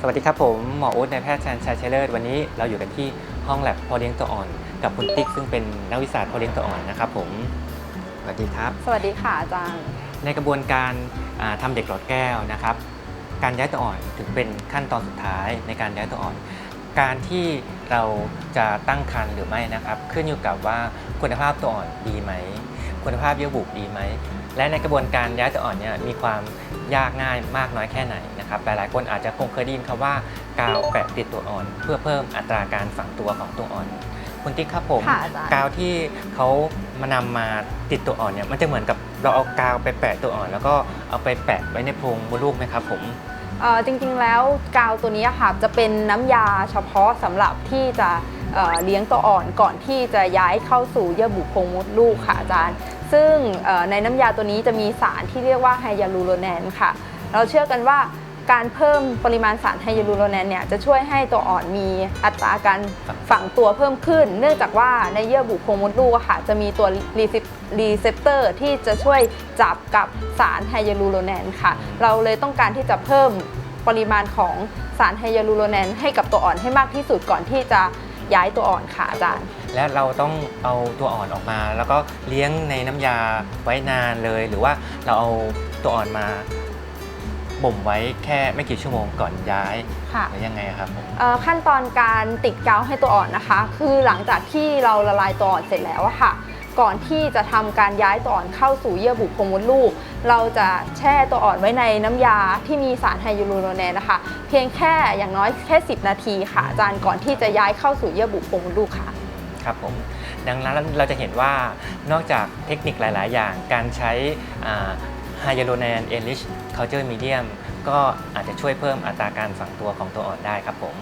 สวัสดีครับผมหมอโอ๊ตนายแพทย์ชันชัยเชยเลิศวันนี้เราอยู่กันที่ห้องแลบพอเลี้ยงตัวอ่อน กับคุณติ๊กซึ่งเป็นนักวิชาการพอเลี้ยงตัวอ่อนนะครับผมสวัสดีครับ สวัสดีค่ะอาจารย์ ในกระบวนการทำาเด็กหลอดแก้วนะครับ การย้ายตัวอ่อนถึงเป็นขั้นตอนสุดท้ายในการย้ายตัวอ่อน การที่เราจะตั้งครรภ์หรือไม่นะครับ ขึ้นอยู่กับว่าคุณภาพตัวอ่อนดีไหม คุณภาพเยื่อบุดีไหม และในกระบวนการย้ายตัวอ่อนเนี่ยมีความยากง่ายมากน้อยแค่ไหนนะครับหลายๆคนอาจจะคงเคยได้ยินคำว่ากาวแปะติดตัวอ่อน เพื่อเพิ่มอัตราการฝังตัวของตัวอ่อนคุณติ๊กครับผมค่ะอาจารย์ กาวที่เขามานำมาติดตัวอ่อนเนี่ยมันจะเหมือนกับเราเอากาวไปแปะตัวอ่อน แล้วก็เอาไปแปะไว้ในโพรงมดลูกไหมครับผม เอ่อจริงๆแล้วกาวตัวนี้ค่ะจะเป็นน้ำยาเฉพาะสำหรับที่จะ เลี้ยงตัวอ่อนก่อนที่จะย้ายเข้าสู่เยื่อบุโพรงมดลูกค่ะอาจารย์ ซึ่งในน้ำยาตัวนี้จะมีสารที่เรียกว่าไฮยาลูโรแนนค่ะ เราเชื่อกันว่าการเพิ่มปริมาณสารไฮยาลูโรแนนเนี่ยจะช่วยให้ตัวอ่อนมีอัตราการฝังตัวเพิ่มขึ้น เนื่องจากว่าในเยื่อบุโพรงมดลูกค่ะจะมีตัวรีเซปเตอร์ที่จะช่วยจับกับสารไฮยาลูโรแนนค่ะ เราเลยต้องการที่จะเพิ่มปริมาณของสารไฮยาลูโรแนนให้กับตัวอ่อนให้มากที่สุดก่อนที่จะ ย้ายตัวอ่อนค่ะอาจารย์ และเราต้องเอาตัวอ่อนออกมา แล้วก็เลี้ยงในน้ำยาไว้นานเลย หรือว่าเราเอาตัวอ่อนมาบ่มไว้แค่ไม่กี่ชั่วโมงก่อนย้ายค่ะ หรือยังไงครับผมเอ่อขั้นตอนการติดกาวให้ตัวอ่อนนะคะ คือหลังจากที่เราละลายตัวอ่อนเสร็จแล้วอะค่ะ ก่อนที่จะทำการย้ายตัวอ่อนเข้าสู่เยื่อบุโพรงมดลูก เราจะแช่ตัวอ่อนไว้ในน้ำยาที่มีสารไฮยูรูโรแนนนะคะ เพียงแค่อย่างน้อยแค่ 10 นาทีค่ะอาจารย์ก่อนที่จะย้ายเข้าสู่เยื่อบุโพรงมดลูกค่ะครับผมดังนั้นเราจะเห็นว่านอกจากเทคนิคหลาย ๆ อย่างการใช้ไฮยาโลแนนเอลิชเคาเจอร์มีเดียมก็อาจจะช่วยเพิ่มอัตราการฝังตัวของตัวอ่อนได้ครับผม